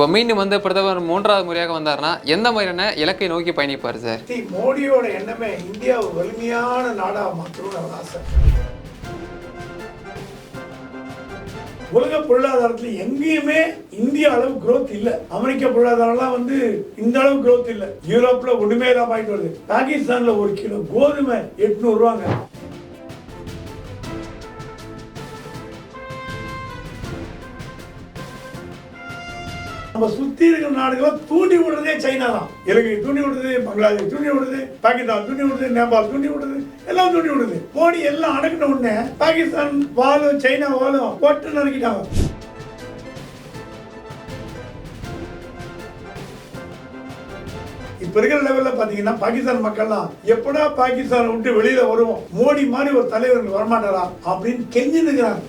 இப்போ மீண்டும் வந்து பிரதமர் மூன்றாவது முறையாக வந்தாருன்னா எந்த மாதிரியான இலக்கை நோக்கி பயணிப்பார் சார்? தி மோடியோட எண்ணமே இந்தியா வலிமையான நாடாக மாற்றணும் ஆசை உலக பொருளாதாரத்துல எங்கேயுமே இந்திய அளவு குரோத் இல்ல. அமெரிக்க பொருளாதாரம்லாம் வந்து இந்த அளவு குரோத் இல்ல. யூரோப்ல ஒண்ணுமே தான் ஆயிட்டு வருது. பாகிஸ்தான்ல ஒரு கிலோ கோதுமை எட்நூறு ரூபாங்க. நம்ம சுத்தி இருக்கிற நாடுகளை தூண்டி விடுறதே சைனா தான். இலங்கை தூண்டி விடுறது பங்களாதேஷ் தூண்டி விடுறது பாகிஸ்தான் தூண்டி விடுறது நேபாள் தூண்டி விடுறது எல்லாம் தூண்டி விடுது. மோடி எல்லாம் அடக்கின உடனே பாகிஸ்தான் வாழும் சைனா வாழும் போட்டு நினைக்கிட்டாங்க இப்ப இருக்கிற லெவல்ல பாத்தீங்கன்னா பாகிஸ்தான் மக்கள்லாம் எப்படா பாகிஸ்தான் விட்டு வெளியில வருவோம்? மோடி மாதிரி ஒரு தலைவர் வரமாட்டாரா? அப்படின்னு கெஞ்சின்னு நிற்கிறாங்க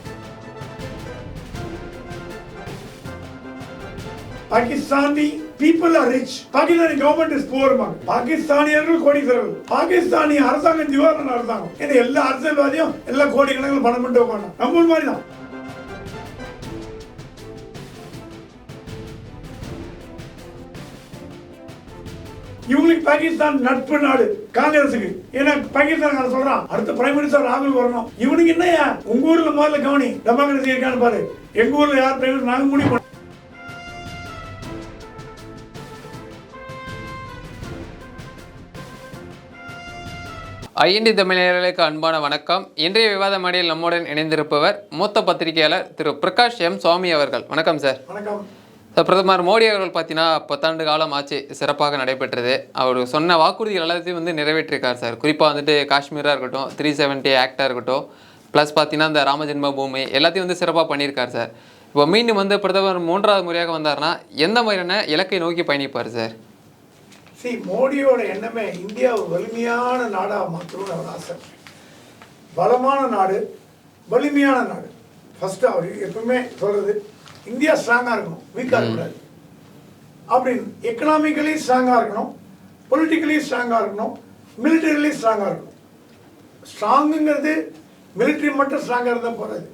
Pakistani people are rich Pakistani government is poor பாகிஸ்தானியர்கள் கோடீஸ்வரர்கள் பாகிஸ்தானி அரசாங்கம் திவாரண அரசாங்கம். ஏன்னா எல்லா அரசியல்வாதியும் எல்லா கோடிக்கணக்கில் பணம் பண்ணிட்டு உட்காந்து நம்ம மாதிரி தான். இவங்களுக்கு பாகிஸ்தான் நட்பு நாடு காங்கிரஸுக்கு. ஏன்னா பாகிஸ்தான் சொல்றான் அடுத்த பிரைம் மினிஸ்டர் ராகுல் வரணும். இவனுக்கு என்னையா உங்க ஊர்ல முதல்ல கவனி. டெமோக்ரஸி இருக்கான்னு பாரு. எங்க ஊர்ல யார் பிரைம் நாங்க முடிவு ஐஎன்டி தமிழர்களுக்கு அன்பான வணக்கம். இன்றைய விவாத மேடையில் நம்முடன் இணைந்திருப்பவர் மூத்த பத்திரிகையாளர் திரு பிரகாஷ் எம். சுவாமி அவர்கள். வணக்கம் சார். வணக்கம். சார் பிரதமர் மோடி அவர்கள் பார்த்தீங்கன்னா பத்தாண்டு காலம் ஆட்சி சிறப்பாக நடைபெற்றது. அவர் சொன்ன வாக்குறுதிகள் எல்லாத்தையும் வந்து நிறைவேற்றிருக்கார் சார். குறிப்பாக வந்துட்டு காஷ்மீராக இருக்கட்டும் த்ரீ செவன்ட்டி ஆக்டாக இருக்கட்டும் ப்ளஸ் பார்த்தீங்கன்னா இந்த ராமஜென்ம பூமி எல்லாத்தையும் வந்து சிறப்பாக பண்ணியிருக்கார் சார். இப்போ மீண்டும் வந்து பிரதமர் மூன்றாவது முறையாக வந்தாருன்னா எந்த மாதிரியான இலக்கை நோக்கி பயணிப்பார் சார்? சி மோடியோட எண்ணமே இந்தியாவை வலிமையான நாடா மாற்றணும்னு அவர் ஆசை. பலமான நாடு வலிமையான நாடு. ஃபர்ஸ்ட் அவர் எப்பவுமே சொல்றது இந்தியா ஸ்ட்ராங்கா இருக்கணும் வீக்கா இருக்கக்கூடாது. அப்படின்னு எக்கனாமிக்கலி ஸ்ட்ராங்கா இருக்கணும் பொலிட்டிக்கலி ஸ்ட்ராங்கா இருக்கணும் மிலிட்டரிலி ஸ்ட்ராங்கா இருக்கணும். ஸ்ட்ராங்குங்கிறது மிலிட்டரி மட்டும் ஸ்ட்ராங்கா இருந்தால் போறாது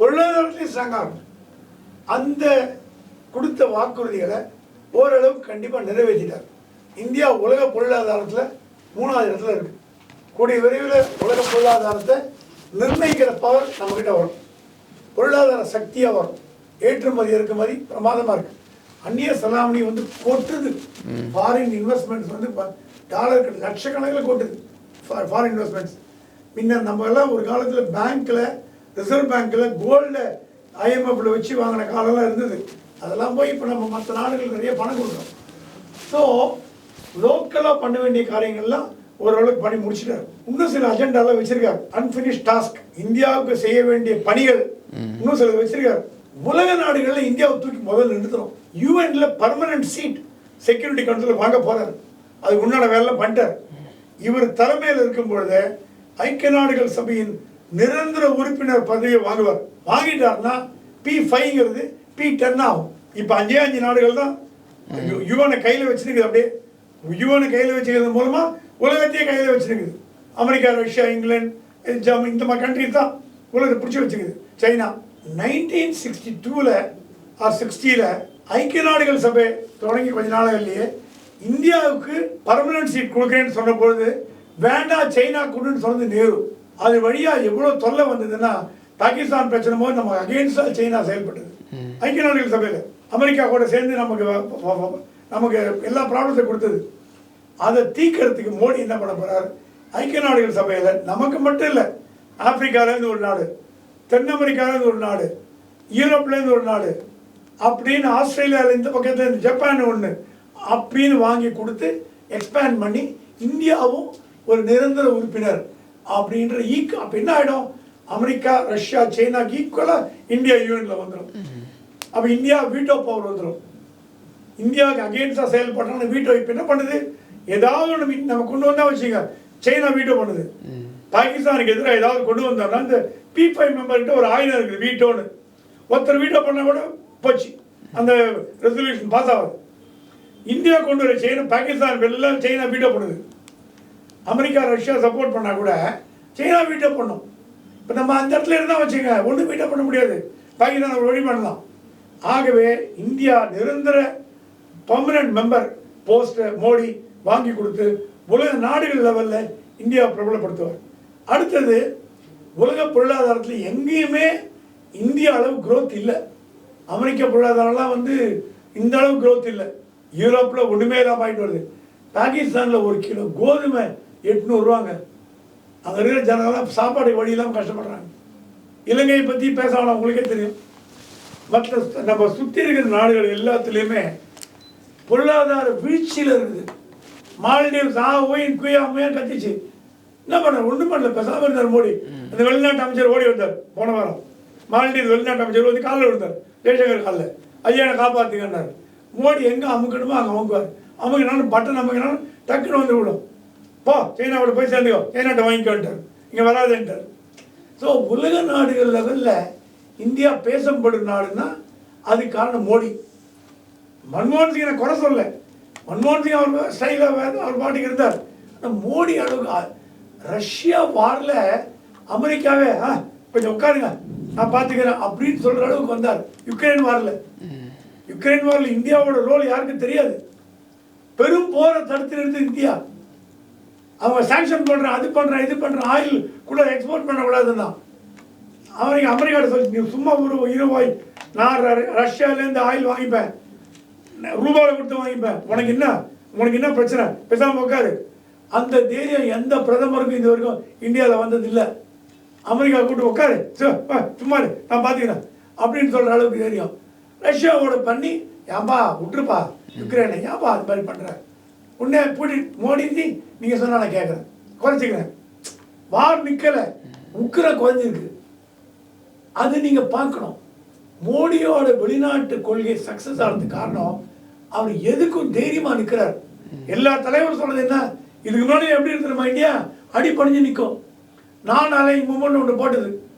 பொருளாதாரத்திலையும் ஸ்ட்ராங்கா இருக்கணும். அந்த கொடுத்த வாக்குறுதிகளை ஓரளவுக்கு கண்டிப்பாக நிறைவேற்றிட்டார். இந்தியா உலக பொருளாதாரத்தில் மூணாவது இடத்துல இருக்கு. கூடிய விரைவில் உலக பொருளாதாரத்தை நிர்ணயிக்கிற பவர் நம்மக்கிட்ட வரும். பொருளாதார சக்தியாக வரும். ஏற்றுமதி இறக்குமதி பிரமாதமாக இருக்கு. அந்நிய செலாவணி வந்து கொட்டுது. ஃபாரின் இன்வெஸ்ட்மெண்ட்ஸ் வந்து டாலருக்கு லட்சக்கணக்கில் கொட்டுது. ஃபாரின் இன்வெஸ்ட்மெண்ட்ஸ் முன்ன நம்ம எல்லாம் ஒரு காலத்தில் பேங்க்கில் ரிசர்வ் பேங்க்கில் கோல்டில் ஐஎம்எஃப்ல வச்சு வாங்கின காலம்லாம் இருந்தது. அதெல்லாம் போய் இப்போ நம்ம மற்ற நாடுகளுக்கு நிறைய பணம் கொடுக்குறோம். ஸோ லோக்கலாக பண்ண வேண்டிய காரியங்கள்லாம் ஓரளவுக்கு பண்ணி முடிச்சிட்டாரு. இன்னும் சில அஜெண்டாலாம் வச்சிருக்காரு. அன்பினிஷ் டாஸ்க் இந்தியாவுக்கு செய்ய வேண்டிய பணிகள் இன்னும் சில வச்சிருக்காரு. உலக நாடுகள்ல இந்தியாவை தூக்கி முதல்ல நிறுத்துறோம் யூஎன்ல பர்மனன்ட் சீட் செக்யூரிட்டி கவுன்சில் வாங்க போறாரு. அது உண்டான வேலை பண்ணிட்டார். இவர் தலைமையில் இருக்கும் பொழுது ஐக்கிய நாடுகள் சபையின் நிரந்தர உறுப்பினர் பதவியை வாங்குவார். வாங்கிட்டாருன்னா பி ஃபைவ்ங்கிறது பி டென் ஆகும். இப்போ அஞ்சே அஞ்சு நாடுகள் தான் யுவனை கையில் வச்சிருக்குது அப்படியே. யுவனை கையில் வச்சுக்கிறது மூலமா உலகத்தையே கையில் வச்சிருக்குது. அமெரிக்கா ரஷ்யா இங்கிலாந்து ஜெர்மனி இந்த மாதிரி கண்ட்ரி தான் உலகத்தை பிடிச்சி வச்சுக்குது சைனா நைன்டீன் சிக்ஸ்டி டூவில் ஆர் சிக்ஸ்டியில் ஐக்கிய நாடுகள் சபை தொடங்கி கொஞ்ச நாளிலேயே இந்தியாவுக்கு பர்மனன்ட் சீட் கொடுக்குறேன்னு சொன்ன பொழுது வேண்டாம் சைனா கொடுன்னு சொன்னது நேரு. அது வழியா எவ்வளவு தொல்லை வந்ததுன்னா பாகிஸ்தான் பிரச்சனை போது நம்ம அகேன்ஸ்டா சைனா செயல்பட்டது. ஐக்கிய நாடுகள் சபையில். அமெரிக்கா கூட சேர்ந்து நமக்கு நமக்கு எல்லா ப்ராப்ளத்தை கொடுத்தது. அதை தீக்கிறதுக்கு மோடி என்ன பண்ண போறார்? ஐக்கிய நாடுகள் சபையில் நமக்கு மட்டும் இல்லை ஆப்பிரிக்காவிலேருந்து ஒரு நாடு தென் அமெரிக்காலேருந்து ஒரு நாடு யூரோப்லேருந்து ஒரு நாடு அப்படின்னு ஆஸ்திரேலியாவில் இந்த பக்கத்தில் ஜப்பான் ஒன்று அப்படின்னு வாங்கி கொடுத்து எக்ஸ்பேண்ட் பண்ணி இந்தியாவும் ஒரு நிரந்தர உறுப்பினர் அப்படின்ற ஈக் அப்போ என்ன ஆகிடும் அமெரிக்கா ரஷ்யா சைனாக்கு ஈக்குவலாக இந்தியா யூஎன்ல வந்துடும் அப்போ இந்தியா வீட்டோ பவர் வந்துடும் இந்தியாவுக்கு அகெயின்ஸ்டாக செயல்படுறாங்க வீட்டோ இப்போ என்ன பண்ணுது? ஏதாவது ஒன்று நம்ம கொண்டு வந்தா வச்சுங்க சைனா வீட்டோ பண்ணுது. பாகிஸ்தானுக்கு எதிராக ஏதாவது கொண்டு வந்தோம்னா இந்த பி ஃபைவ் மெம்பர்கிட்ட ஒரு ஆயுதம் இருக்குது வீட்டோன்னு ஒருத்தர் வீட்டோ பண்ணால் கூட போச்சு. அந்த ரெசல்யூஷன் பாஸ் ஆகுது. இந்தியா கொண்டு வர சைனா பாகிஸ்தான் எல்லாம் சைனா வீட்டோ பண்ணுது. அமெரிக்கா ரஷ்யா சப்போர்ட் பண்ணால் கூட சைனா வீட்டோ பண்ணும். இப்போ நம்ம அந்த இடத்துல இருந்தால் வச்சுங்க ஒன்றும் வீட்டோ பண்ண முடியாது. பாகிஸ்தான் ஒரு வழி பண்ணலாம். ஆகவே இந்தியா நிரந்தர பர்மனன்ட் மெம்பர் போஸ்ட் மோடி வாங்கி கொடுத்து உலக நாடுகள் லெவலில் இந்தியா பிரபலப்படுத்துவார். அடுத்தது உலக பொருளாதாரத்தில் எங்கேயுமே இந்திய அளவு க்ரோத் இல்லை. அமெரிக்க பொருளாதாரம்லாம் வந்து இந்த அளவு க்ரோத் இல்லை. யூரோப்பில் ஒன்றுமே தான் போயிட்டு வருது. பாகிஸ்தானில் ஒரு கிலோ கோதுமை எட்நூறுவாங்க. அங்கே இருக்கிற ஜனங்கள்லாம் சாப்பாடு வழியெல்லாம் கஷ்டப்படுறாங்க. இலங்கையை பற்றி பேசாமல் அவங்களுக்கே உங்களுக்கே தெரியும். மற்ற நம்ம சுற்றி இருக்கிற நாடுகள் எல்லாத்துலேயுமே பொருளாதார வீழ்ச்சியில் இருக்குது. மால்டீவ்ஸ் ஆ ஓயின் குயா முயன் கத்திச்சு. என்ன பண்ண? ஒன்றும் பண்ணல. பேசாமல் இருந்தார் மோடி. அந்த வெளிநாட்டு அமைச்சர் ஓடி வந்தார் போன வாரம். மால்டீவ்ஸ் வெளிநாட்டு அமைச்சர் வந்து காலில் விழுந்தார். ஜெய்சங்கர் காலில். ஐயா காப்பாற்றுங்கன்னார் மோடி எங்கே அமுக்கணுமோ அங்கே அமுக்குவார். அமுக்கினாலும் பட்டன் அமுக்கினாலும் டக்குன்னு வந்து விடும். போ சைனாவோட போய் சேர்ந்துக்கோ. சைனாட்ட வாங்கிக்கோன்ட்டார். இங்கே வராதுன்ட்டார். ஸோ உலக நாடுகள் லெவலில் இந்தியா பேசப்படும் நாடுன்னா அதுக்கு காரணம் மோடி. மன்மோகன் சிங்கை குறை சொல்ல மன்மோகன் சிங் அவர் ஸ்டைலில் அவர் பாட்டுக்கு இருந்தார். ஆனால் மோடி அளவுக்கு ரஷ்யா வாரில் அமெரிக்காவே ஆ கொஞ்சம் உட்காருங்க. நான் பார்த்துக்கிறேன் அப்படின்னு சொல்கிற அளவுக்கு வந்தார். யுக்ரைன் வாரில். யுக்ரைன் வாரில் இந்தியாவோட ரோல் யாருக்கும் தெரியாது. பெரும் போரை தடுத்து நிறுத்து இந்தியா. அவங்க சாங்ஷன் பண்ணுறேன் அது பண்ணுறேன் இது பண்ணுறேன் ஆயில் கூட எக்ஸ்போர்ட் பண்ணக்கூடாதுன்னா. அமெரிக்கா அமெரிக்காட்ட சொல்லி நீ சும்மா ஒரு இருவாய் நான் ர- ரஷ்யாலேருந்து ஆயில் வாங்கிப்பேன். ரூபாவில் கொடுத்து வாங்கிப்பேன் உனக்கு என்ன? உனக்கு என்ன பிரச்சனை? பேசாமல் உட்காரு அந்த தைரியம் எந்த பிரதமருக்கும் இது வரைக்கும் இந்தியாவில் வந்தது இல்லை அமெரிக்கா கூட்டு உட்காரு சு- சும்மா நான் பார்த்துக்கிறேன் அப்படின்னு சொல்கிற அளவுக்கு தைரியம். ரஷ்யாவோட பண்ணி ஏன்பா விட்டுருப்பா. யுக்ரைனை. ஏன்பா அது மாதிரி பண்ணுற உன்னே பூட்டி மோடி நீங்கள் சொன்னால் நான் கேட்குறேன் குறைச்சிக்கிறேன். வார் நிற்கலை உக்கிர குறைஞ்சிருக்கு. அது நீங்கள் பார்க்கணும். மோடியோட வெளிநாட்டு கொள்கை சக்சஸ் ஆனதுக்கு காரணம் அவர் எதுக்கும் தைரியமா நிற்கிறார் எல்லா தலைவரும் சொல்றது என்ன? இதுக்கு முன்னாடி எப்படி இருக்கிறோமா இந்தியா அடி பணிஞ்சு நிற்கும் நான் அலை மூமெண்ட் ஒன்று போட்டது.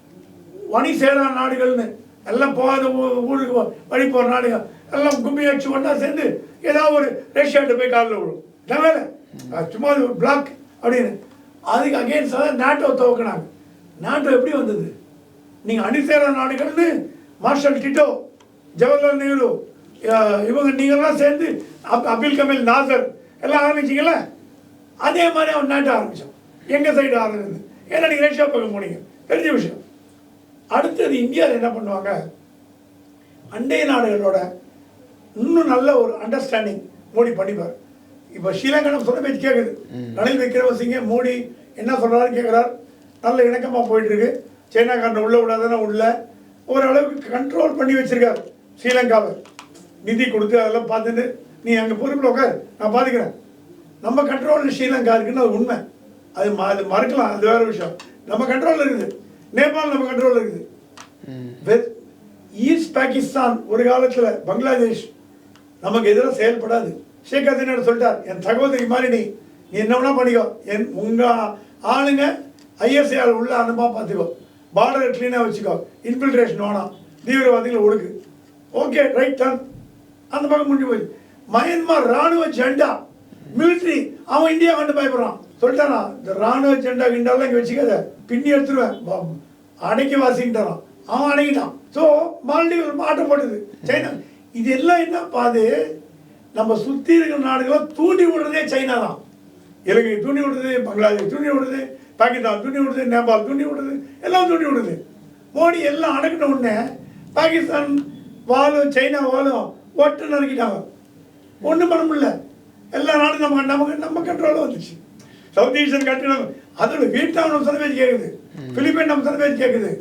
வணி சேரா நாடுகள்னு. எல்லாம் போகாத ஊ- ஊருக்கு வழி போகிற நாடுகள். எல்லாம் கும்பி அடிச்சு ஒன்றா சேர்ந்து ஏதாவது ஒரு ரஷ்யாட்ட போய் காலில் விடும் இதான் வேலை? சும்மா அது ஒரு பிளாக் அப்படின்னு. அதுக்கு அகேன்ஸ்டாக தான் நாட்டோ துவக்கினாங்க. நாட்டோ எப்படி வந்தது? நீங்கள் அணிசேரா நாடுகள்னு மார்ஷல் டிட்டோ ஜவஹர்லால் நேரு இவங்க நீங்கள்லாம் சேர்ந்து அப் அப்துல் கமல் நாசர் எல்லாம் ஆரம்பிச்சிங்கள அதே மாதிரி அவன் நாட்டை ஆரம்பித்தான் எங்கள் சைடு ஆரம்பிச்சது ஏன்னா நீங்கள் ரஷ்யா பக்கம் போனீங்க. தெரிஞ்ச விஷயம். அடுத்தது இந்தியாவில் என்ன பண்ணுவாங்க? அண்டை நாடுகளோட இன்னும் நல்ல ஒரு அண்டர்ஸ்டாண்டிங் மோடி பண்ணிப்பார். இப்போ ஸ்ரீலங்கா நம்ம சொன்ன பேச்சு கேட்குது ரணில் விக்ரமசிங்கே மோடி என்ன சொல்கிறாரு கேட்குறார் நல்ல இணக்கமாக போயிட்டு இருக்கு. சைனாக்காரனை உள்ள விடாதானே உள்ள. ஓரளவுக்கு கண்ட்ரோல் பண்ணி வச்சிருக்காரு. ஸ்ரீலங்காவை. நிதி கொடுத்து அதெல்லாம் பார்த்துட்டு நீ அங்கே பொறுப்பில் உட்காரு நான் பார்த்துக்கிறேன் நம்ம கண்ட்ரோலில் ஸ்ரீலங்கா இருக்குன்னு அது உண்மை. அது ம- அது மறக்கலாம் அது வேற விஷயம். நம்ம கண்ட்ரோலில் இருக்குது. நேபாள் நம்ம கண்ட்ரோலில் இருக்குது. ஈஸ்ட் பாகிஸ்தான் ஒரு காலத்தில் பங்களாதேஷ் நமக்கு எதிராக செயல்படாது. ஷேக் ஹசீனா சொல்லிட்டார் என் சகோதரி மாதிரி நீ நீ என்ன வேணா பண்ணிக்கோ. என் உங்கள் ஆளுங்க ஐஎஸ்ஐஆர் உள்ள அனுப்பா பார்த்துக்கோ பார்டரை க்ளீனாக வச்சுக்கோ. இன்ஃபில்ட்ரேஷன் வேணாம். தீவிரவாதிகளை ஒடுக்கு. ஓகே ரைட் டன் அந்த பக்கம் முடிஞ்சு போய் மயன்மார் ராணுவ ஜெண்டா. மிலிட்ரி அவன் இந்தியா வந்து பயப்படுறான். சொல்லிட்டானா இந்த ராணுவ ஜெண்டா கிண்டாலாம் இங்கே வச்சுக்காத. பின்னி எடுத்துருவேன். ப- வாசிக்கிட்டான் அவன் அடங்கிட்டான். ஸோ மால்டீவ் ஆட்டம் போட்டுது. சைனா இது எல்லாம் என்ன பாது? நம்ம சுற்றி இருக்கிற நாடுகளை தூண்டி விடுறதே சைனா தான். இலங்கை தூண்டி விடுறது பங்களாதேஷ் தூண்டி விடுறது பாகிஸ்தான் தூண்டி விடுறது நேபாள் தூண்டி விடுறது எல்லாம் தூண்டி விடுது மோடி எல்லாம் அடக்கின உடனே பாகிஸ்தான் வாலும் சைனா வாலும் ஒட்டு நறுக்கிட்டாங்க ஒன்றும் பண்ண முடியல. எல்லா நாடும் நம்ம நமக்கு நம்ம கண்ட்ரோலில் வந்துச்சு. சவுத் ஏஷியன் கண்ட்ரி நம்ம அதோட வியட்நாம் நம்ம சொன்ன பேச்சு கேட்குது பிலிப்பைன் நம்ம சொன்ன பேச்சு கேட்குது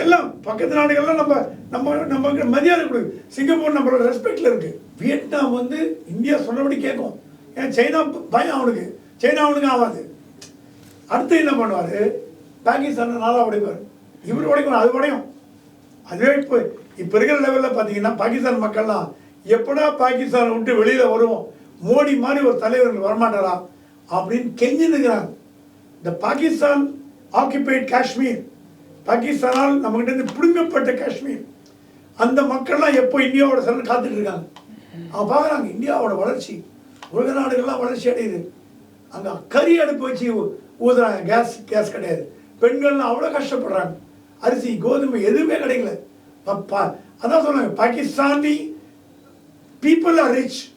எல்லாம் பக்கத்து நாடுகள்லாம் நம்ம நம்ம நமக்கு மரியாதை கொடுக்குது. சிங்கப்பூர் நம்மளோட ரெஸ்பெக்டில் இருக்கு. வியட்நாம் வந்து இந்தியா சொன்னபடி கேட்கும். ஏன் சைனா பயம் அவனுக்கு. சைனா அவனுக்கு ஆகாது. அடுத்து என்ன பண்ணுவார்? பாகிஸ்தான் நாளாக உடைப்பார். இவர் உடைக்கணும் அது உடையும். அதுவே இப்போ இப்போ இருக்கிற லெவலில் பார்த்தீங்கன்னா பாகிஸ்தான் மக்கள்லாம் எப்படா பாகிஸ்தானை விட்டு வெளியில் வருவோம்? மோடி மாதிரி ஒரு தலைவர்கள் வரமாட்டாரா? அப்படின்னு கெஞ்சி இந்த பாகிஸ்தான் ஆக்கிபைட் காஷ்மீர். பாகிஸ்தானால் நம்மகிட்ட இருந்து பிடுங்கப்பட்ட காஷ்மீர். அந்த மக்கள்லாம் எப்போ இந்தியாவோட சரண் காத்துட்டு இருக்காங்க? அவங்க பார்க்குறாங்க இந்தியாவோட வளர்ச்சி. உலக நாடுகள்லாம் வளர்ச்சி அடையுது. அங்கே கறி அடுப்பு வச்சு ஊதுறாங்க. கேஸ் கேஸ் கிடையாது. பெண்கள்லாம் அவ்வளோ கஷ்டப்படுறாங்க. அரிசி கோதுமை எதுவுமே கிடைக்கல. ப- அதான் சொன்னாங்க Pakistani people are rich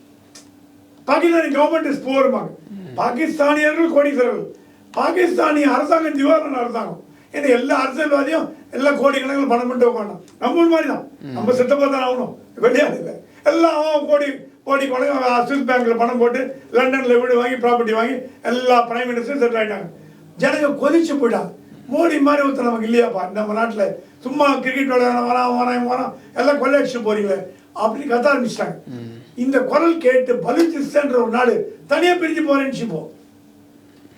Pakistani government is போருமாங்க பாகிஸ்தானியர்கள் கோடீஸ்வரர்கள். பாகிஸ்தானி அரசாங்கம் திவாரண அரசாங்கம். ஏன்னா எல்லா அரசியல்வாதியும் எல்லா கோடிக்கணக்கில் பணம் பண்ணிட்டு உட்காந்தோம் நம்ம மாதிரி தான் நம்ம சித்தப்பா தான் ஆகணும். வெளியாது இல்லை. எல்லாம் கோடி கோடி கணக்கு சுவிஸ் பேங்க்ல பணம் போட்டு லண்டன்ல வீடு வாங்கி ப்ராப்பர்ட்டி வாங்கி எல்லா பிரைம் மினிஸ்டரும் செட்டில் ஆயிட்டாங்க. ஜனங்க கொதிச்சு போயிட்டாங்க மோடி மாதிரி ஒருத்தர் நமக்கு இல்லையாப்பா. நம்ம நாட்டில் சும்மா கிரிக்கெட் விளையாட வரான் வரான் வரான். எல்லாம் கொள்ளையடிச்சு போறீங்களே. அப்படின்னு கத்த ஆரம்பிச்சிட்டாங்க. இந்த குரல் கேட்டு பலுச்சிஸ்தான்ற ஒரு நாடு தனியா பிரிஞ்சு போறேன்னு இப்போ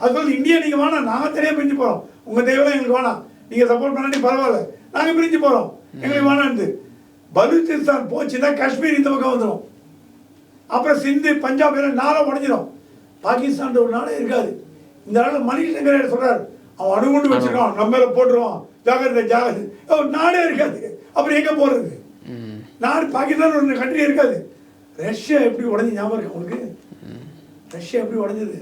அது சொல்லி இந்தியா நீங்க வேணாம் நாங்க தனியா பிரிஞ்சு போறோம். உங்க தெய்வம் எங்களுக்கு வேணாம் நீங்க சப்போர்ட் பண்ணாட்டி பரவாயில்ல. நாங்க பிரிஞ்சு போறோம். எங்களுக்கு வேணாம்னு பலுச்சிஸ்தான் போச்சுன்னா காஷ்மீர் இந்த பக்கம் வந்துடும் அப்புறம் சிந்து பஞ்சாப் எல்லாம் நாளாக உடஞ்சிடும் பாகிஸ்தான் ஒரு நாடே இருக்காது. இந்த நாளில் மணிசங்கர் சொல்றாரு? அவன் அணுகுண்டு வச்சிருக்கான். நம்ம மேல போட்டுருவான். ஜாகிரதை. ஜாகிரதை நாடே இருக்காது. அப்புறம் எங்க போறது? நாடு பாகிஸ்தான் ஒரு கண்ட்ரி இருக்காது. ரஷ்யா எப்படி உடஞ்சி ஞாபகம் இருக்கு உங்களுக்கு ரஷ்யா எப்படி உடஞ்சது?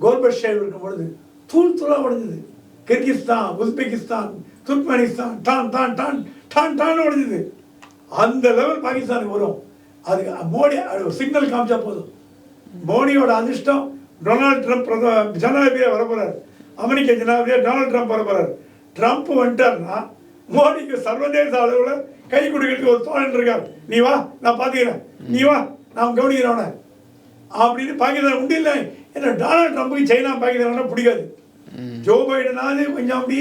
கோர்பஷேவ் இருக்கும் பொழுது தூள் தூளா உடஞ்சது. கிர்கிஸ்தான் உஸ்பெகிஸ்தான் துர்க்மெனிஸ்தான் டான் டான் டான் டான் டான் உடஞ்சது. அந்த லெவல் பாகிஸ்தானுக்கு வரும். அதுக்கு மோடி சிக்னல் காமிச்சா போதும். மோடியோட அதிர்ஷ்டம் டொனால்ட் ட்ரம்ப் பிரதம ஜனாதிபதியாக வரப்போறார். அமெரிக்க ஜனாதிபதியாக டொனால்ட் ட்ரம்ப் வரப்போறார். ட்ரம்ப் வந்துட்டார்னா மோடிக்கு சர்வதேச அளவில் கை கொடுக்கறதுக்கு ஒரு தோழன் இருக்கார். நீ வா நான் பார்த்துக்கிறேன் நீ வா நான் கவனிக்கிறேன் அவனை. அப்படின்னு பாகிஸ்தான் உண்டு இல்லை. ஏன்னா டொனால்ட் ட்ரம்ப்புக்கு சைனா பாகிஸ்தான் பிடிக்காது. ஜோ பைடனாவது கொஞ்சம் அப்படி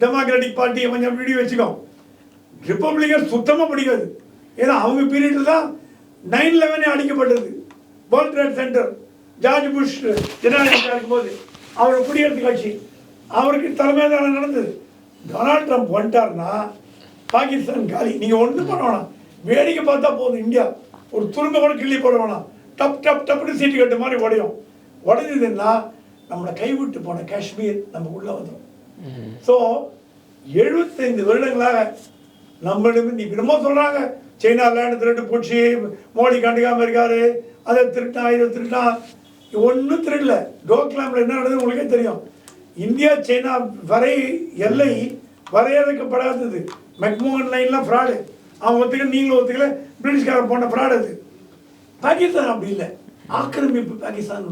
டெமோக்ராட்டிக் பார்ட்டியை கொஞ்சம் அப்படி வச்சுக்கோ. ரிப்பப்ளிகன் சுத்தமாக பிடிக்காது. ஏன்னா அவங்க பீரியடில் தான் நைன் லெவனே அடிக்கப்பட்டது. World trade centre George Bush ஜனாதிபதியாக இருக்கும்போது அவர் குடியரசு கட்சி. அவருக்கு தலைமை தானே நடந்தது. டொனால்ட் ட்ரம்ப் வந்துட்டார்னா பாகிஸ்தான் காலி. நீங்கள் ஒன்றும் பண்ண வேணாம். வேடிக்கை பார்த்தா போதும் இந்தியா. ஒரு துரும்ப கூட கிள்ளி போட வேணாம். டப் டப் டப்னு சீட்டு கட்டு மாதிரி உடையும். உடைஞ்சதுன்னா நம்மளை கைவிட்டு போன காஷ்மீர் நம்ம உள்ள வந்துடும் ஸோ எழுபத்தைந்து வருடங்களாக நம்மளிடம் நீ என்னமோ சொல்றாங்க சைனா லேண்டு திருட்டு பூச்சி மோடி கண்டுக்காமல் இருக்காரு. அதை திருட்டான் இதை திருட்டான் ஒன்றும் திருடல. டோக்லாமில் என்ன நடந்தது உங்களுக்கே தெரியும். இந்தியா சைனா வரை எல்லை வரையறுக்கப்படாதது. மெக்மோகன் லைன்லாம் ஃப்ராடு அவன் ஒத்துக்கல நீங்களும் ஒத்துக்கல. பிரிட்டிஷ்காரன் போன ஃப்ராடு அது. பாகிஸ்தான் அப்படி இல்லை. ஆக்கிரமிப்பு பாகிஸ்தான்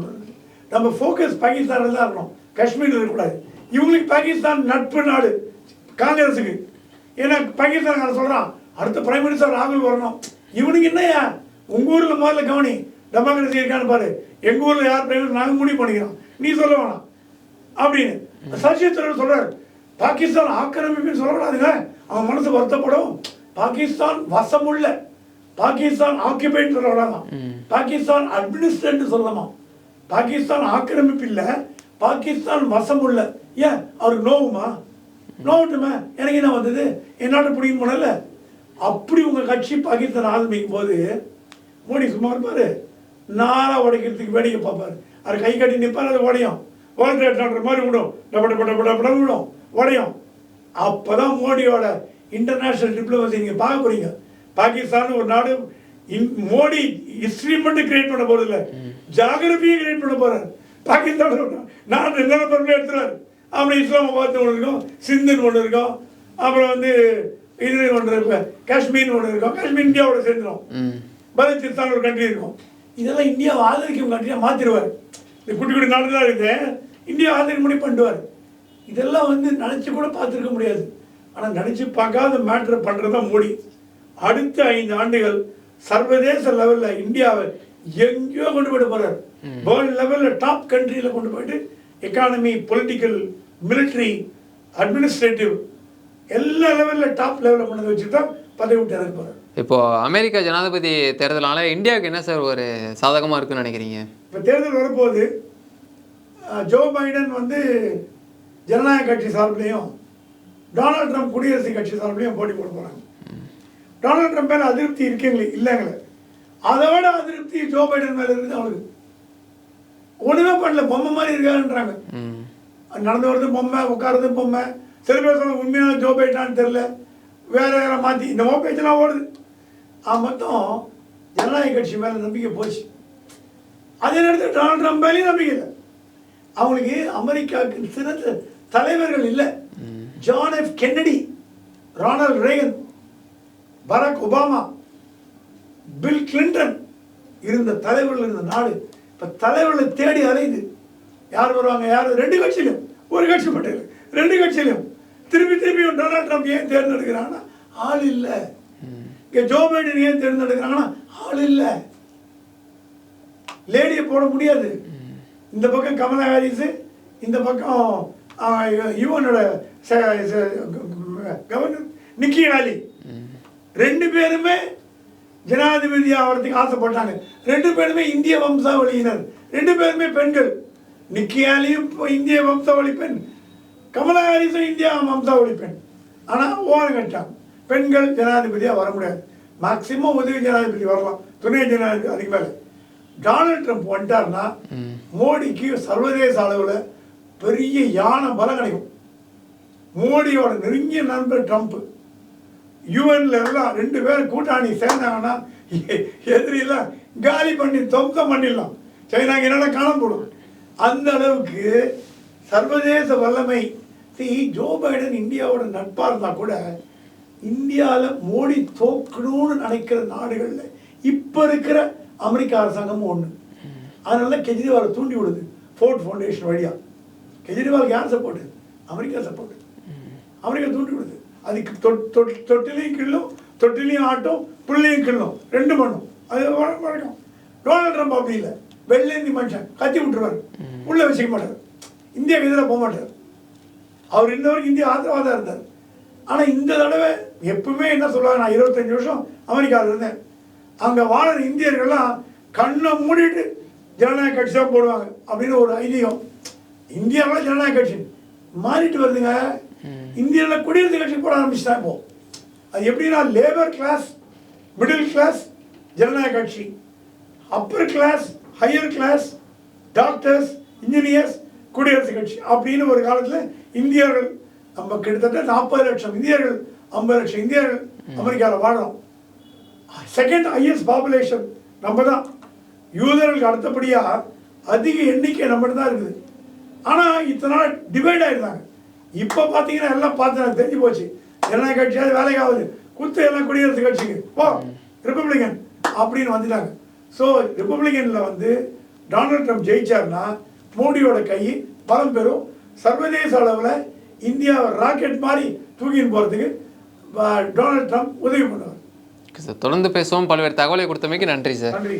நம்ம ஃபோக்கஸ் பாகிஸ்தானில் தான் இருக்கணும். காஷ்மீர் இருக்கக்கூடாது. இவங்களுக்கு பாகிஸ்தான் நட்பு நாடு. காங்கிரஸுக்கு. ஏன்னா பாகிஸ்தான் சொல்கிறான் அடுத்த பிரைம் மினிஸ்டர் ராகுல் வரணும். இவனுக்கு என்னையா உங்கள் ஊரில் முதல்ல கவனி டெமோக்ரஸி இருக்கான்னு பாரு. எங்கள் ஊரில் யார் பிரைம் மினிஸ்டர் நாங்கள் முடிவு பண்ணிக்கிறோம். நீ சொல்ல வேணாம். அப்படின்னு சசி தரூர் சொல்றாரு. பாகிஸ்தான் ஆக்கிரமிப்புன்னு சொல்லக்கூடாதுங்க. அவன் மனசு வருத்தப்படும். பாகிஸ்தான் வசமுள்ள பாகிஸ்தான் ஆக்கியபைன்னு சொல்லக்கூடாது பாகிஸ்தான் அட்மினிஸ்ட்ரேட் சொல்லலாமா? பாகிஸ்தான் ஆக்கிரமிப்பு இல்ல பாகிஸ்தான் வசமுள்ள. ஏன்? அவருக்கு நோவுமா? நோவட்டுமே? எனக்கு என்ன வந்தது? என் நாட்டை பிடிக்கும் போனல அப்படி உங்க கட்சி பாகிஸ்தான் ஆரம்பிக்கும் போது மோடி சும்மா இருப்பாரு. நாரா உடைக்கிறதுக்கு வேடிக்கை பார்ப்பாரு. அது கை கட்டி நிற்பார் அது உடையும். வேர்ல்ட் ட்ரேட் சென்டர் மாதிரி விடும். டபட பட பட பட விடும். உடையும். அப்பதான் மோடியோட இன்டர்நேஷனல் டிப்ளமசி நீங்கள் பார்க்க போறீங்க. பாகிஸ்தான் ஒரு நாடு மோடி ஹிஸ்டரி மட்டும் கிரியேட் பண்ண போறது இல்லை. ஜாகிரபியை கிரியேட் பண்ண போறாரு. பாகிஸ்தான் நான் நாடு என்ன பொருளை எடுத்துறாரு. அப்புறம் இஸ்லாமாபாத் ஒன்று இருக்கும் சிந்துன்னு ஒன்று இருக்கும். அப்புறம் வந்து இது ஒன்று இருக்கும் காஷ்மீர்னு ஒன்று இருக்கும் காஷ்மீர் இந்தியாவோட சேர்ந்துடும் பலுச்சிஸ்தான் ஒரு கண்ட்ரி இருக்கும். இதெல்லாம் இந்தியாவை ஆதரிக்கும் கண்ட்ரியாக மாற்றிடுவார் இந்த குட்டி குட்டி நாடு தான் இருக்குது இந்தியா ஆதரிக்க முடி பண்ணிடுவார் இதெல்லாம் வந்து நினச்சி கூட பார்த்துருக்க முடியாது. ஆனால் நினச்சி பார்க்காத மேட்ரு பண்ணுறது தான் மோடி. அடுத்த ஐந்து ஆண்டுகள் சர்வதேச லெவலில் இந்தியாவை எங்கேயோ கொண்டு போயிட்டு போகிறார் வேர்ல்டு லெவலில் டாப் கண்ட்ரியில் கொண்டு போயிட்டு எக்கானமி பொலிட்டிக்கல் military அட்மினிஸ்ட்ரேட்டிவ் எல்லா லெவலில் டாப் லெவலில் கொண்டு வந்து வச்சுட்டு தான் பதவி விட்டு இறக்க போகிறார் இப்போ அமெரிக்க ஜனாதிபதி தேர்தலால இந்தியாவுக்கு என்ன சார் ஒரு சாதகமாக இருக்குன்னு நினைக்கிறீங்க? இப்போ தேர்தல் வரப்போகுது அஹ், ஜோ பைடன் வந்து ஜனநாயக கட்சி சார்பிலையும் டொனால்ட் ட்ரம்ப் குடியரசு கட்சி சார்பிலையும் போட்டி போட போகிறாங்க டொனால்ட் ட்ரம்ப் மேலே அதிருப்தி இருக்கீங்களே? இல்லைங்களே. அதை விட அதிருப்தி ஜோ பைடன் மேலே இருக்குது அவனுக்கு. ஒன்றுமே பண்ணல. பொம்மை மாதிரி இருக்காருன்றாங்க. நடந்து வருது பொம்மை உட்காருது பொம்மை. சில பேர் சொல்ல உண்மையான ஜோ பைட்டான்னு தெரில வேற வேற மாற்றி இந்த மோ பேச்செல்லாம் ஓடுது. ஆ மொத்தம் ஜனநாயக கட்சி மேலே நம்பிக்கை போச்சு. அதே நேரத்தில் டொனால்ட் ட்ரம்ப் மேலேயும் நம்பிக்கை இல்லை. அவங்களுக்கு அமெரிக்காவுக்கு சிறந்த தலைவர்கள் இல்லை. John F Kennedy Ronald Reagan Barack Obama Bill Clinton இருந்த தலைவர்கள் இருந்த நாடு. இப்போ தலைவர்களை தேடி அலையுது. யார் வருவாங்க யார் ரெண்டு கட்சியிலும். ஒரு கட்சி மட்டும் இல்லை ரெண்டு கட்சியிலும். திருப்பி திருப்பி டொனால்ட் ட்ரம்ப் ஏன் தேர்ந்தெடுக்கிறாங்கன்னா ஆள் இல்லை. இங்கே ஜோ பைடன் ஏன் தேர்ந்தெடுக்கிறாங்கன்னா ஆள் இல்லை. லேடியை போட முடியாது. இந்த பக்கம் கமலா ஹாரிஸ் இந்த பக்கம் யுவனோட கவர்னர் நிக்கி ஹாலி ரெண்டு பேருமே ஜனாதிபதி ஆகிறதுக்கு ஆசைப்பட்டாங்க. ரெண்டு பேருமே இந்திய வம்சாவளியினர். ரெண்டு பேருமே பெண்கள். நிக்கியாலையும் இப்போ இந்திய வம்சாவளி பெண். கமலா ஹாரிஸும் இந்தியா வம்சாவளி பெண். ஆனால் ஓரம் கட்டாங்க பெண்கள் ஜனாதிபதியாக வர முடியாது. மேக்சிமம் உதவி ஜனாதிபதி வரலாம். துணை ஜனாதிபதி அதுக்கு மேலே. டொனால்ட் ட்ரம்ப் வந்துட்டார்னா மோடிக்கு சர்வதேச அளவில் பெரிய யானை பலம் கிடைக்கும். மோடியோட நெருங்கிய நண்பர் ட்ரம்ப் யூஎன்ல எல்லாம் ரெண்டு பேரும் கூட்டாளி சேர்ந்தாங்கன்னா எதிரியெல்லாம் காலி பண்ணி துவம்சம் பண்ணிடலாம். சைனாக்கு என்னென்ன காணப்படும் அந்த அளவுக்கு சர்வதேச வல்லமை see ஜோ பைடன் இந்தியாவோட நட்பாக இருந்தால் கூட இந்தியாவில் மோடி தோக்கணும்னு நினைக்கிற நாடுகளில் இப்போ இருக்கிற அமெரிக்க அரசாங்கமும் ஒன்று அதனால கெஜ்ரிவாலை தூண்டி விடுது ஃபோர்ட் ஃபவுண்டேஷன் வழியாக கெஜ்ரிவாலுக்கு யார் சப்போர்ட்டு அமெரிக்கா சப்போர்ட்டு அமெரிக்கா தூண்டி விடுது. அதுக்கு தொட்- தொட்- தொட்டிலையும் கிள்ளும் தொட்டிலையும் ஆட்டும் புள்ளையும் கிள்ளும். ரெண்டு பண்ணும். அது வழ- வழக்கம். டொனால்ட் ட்ரம்ப் அப்படி இல்லை. வெள்ளேந்தி மனுஷன் கத்தி விட்டுருவார். உள்ள வச்சுக்க மாட்டார். இந்தியாவுக்கு எதிராக போக மாட்டார். அவர் இன்ன வரைக்கும் இந்தியா ஆதரவாக இருந்தார். ஆனால் இந்த தடவை எப்பவுமே என்ன சொல்லுவாங்க நான் இருபத்தஞ்சு வருஷம் அமெரிக்காவில் இருந்தேன். அங்கே வாழற இந்தியர்கள்லாம் கண்ணை மூடிட்டு ஜனநாயக கட்சி தான் போடுவாங்க அப்படின்னு ஒரு ஐதீகம். இந்தியாவில் ஜனநாயக கட்சி மாறிட்டு வருதுங்க. இந்தியாவில் குடியரசு கட்சி போட ஆரம்பிச்சுட்டா இப்போ. அது எப்படின்னா லேபர் கிளாஸ் மிடில் கிளாஸ் ஜனநாயக கட்சி. Upper class higher class doctors engineers குடியரசு கட்சி அப்படின்னு ஒரு காலத்தில் இந்தியர்கள் நம்ம கிட்டத்தட்ட நாற்பது லட்சம் இந்தியர்கள் ஐம்பது லட்சம் இந்தியர்கள் அமெரிக்காவில் வாழறோம். செகண்ட் ஹையஸ்ட் பாப்புலேஷன் நம்ம தான் யூதர்களுக்கு அடுத்தபடியாக அதிக எண்ணிக்கை நம்மகிட்ட தான் இருக்குது. ஆனால் இத்தனை நாள் டிவைட் ஆயிருந்தாங்க. இப்போ பார்த்தீங்கன்னா எல்லாம் பார்த்து எனக்கு தெரிஞ்சு போச்சு. ஜனநாயக கட்சியாவது வேலைக்கு ஆகுது. குத்து எல்லாம் குடியரசு கட்சிக்கு. போ ரிப்பப்ளிகன் அப்படின்னு வந்துட்டாங்க. ஸோ ரிப்பப்ளிகனில் வந்து டொனால்ட் ட்ரம்ப் ஜெயிச்சார்னா மோடியோட கை பலம் பெறும். சர்வதேச அளவில் இந்தியாவை ராக்கெட் மாதிரி தூக்கின்னு போகிறதுக்கு டொனால்ட் ட்ரம்ப் உதவி பண்ணுவார். சார் தொடர்ந்து பேசுவோம். பல்வேறு தகவலை கொடுத்தமைக்கு நன்றி சார். நன்றி.